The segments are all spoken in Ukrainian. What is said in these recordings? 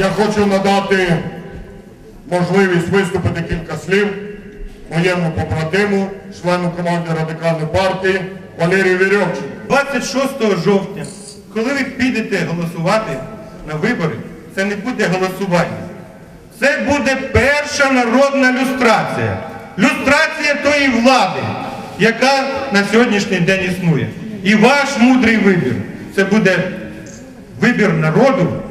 Я хочу надати можливість виступити кілька слів моєму побратиму, члену команди Радикальної партії Валерію Вірьовченку. 26 жовтня, коли ви підете голосувати на вибори, це не буде голосування. Це буде перша народна люстрація. Люстрація тої влади, яка на сьогоднішній день існує. І ваш мудрий вибір. Це буде вибір народу,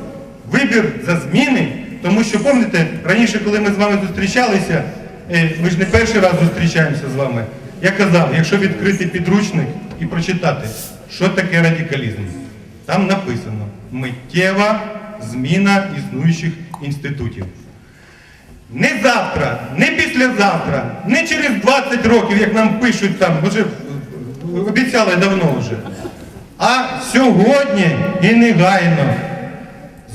вибір за зміни. Тому що пам'ятаєте, раніше, коли ми з вами зустрічалися, е, ми ж не перший раз зустрічаємося з вами. Я казав, якщо відкрити підручник і прочитати, що таке радикалізм, там написано миттєва зміна існуючих інститутів. Не завтра, не післязавтра, не через 20 років, як нам пишуть там, вже е, обіцяли давно вже. А сьогодні і негайно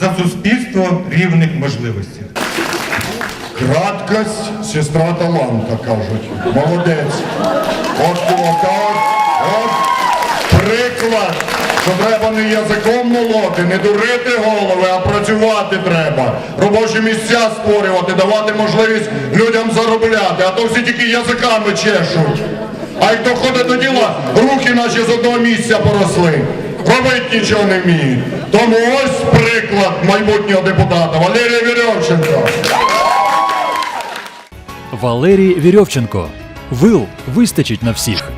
за суспільство рівних можливостей. Краткость, сестра таланта, кажуть. Молодець. От отак, от приклад, що треба не язиком молоти, не дурити голови, а працювати треба. Робочі місця створювати, давати можливість людям заробляти, а то всі тільки язиками чешуть. А як хто ходить до діла, руки наші з одного місця поросли. Робить нічого не вміють. Тому ось приклад майбутнього депутата Валерія Вірьовченко. Валерій Вірьовченко. Вил вистачить на всіх.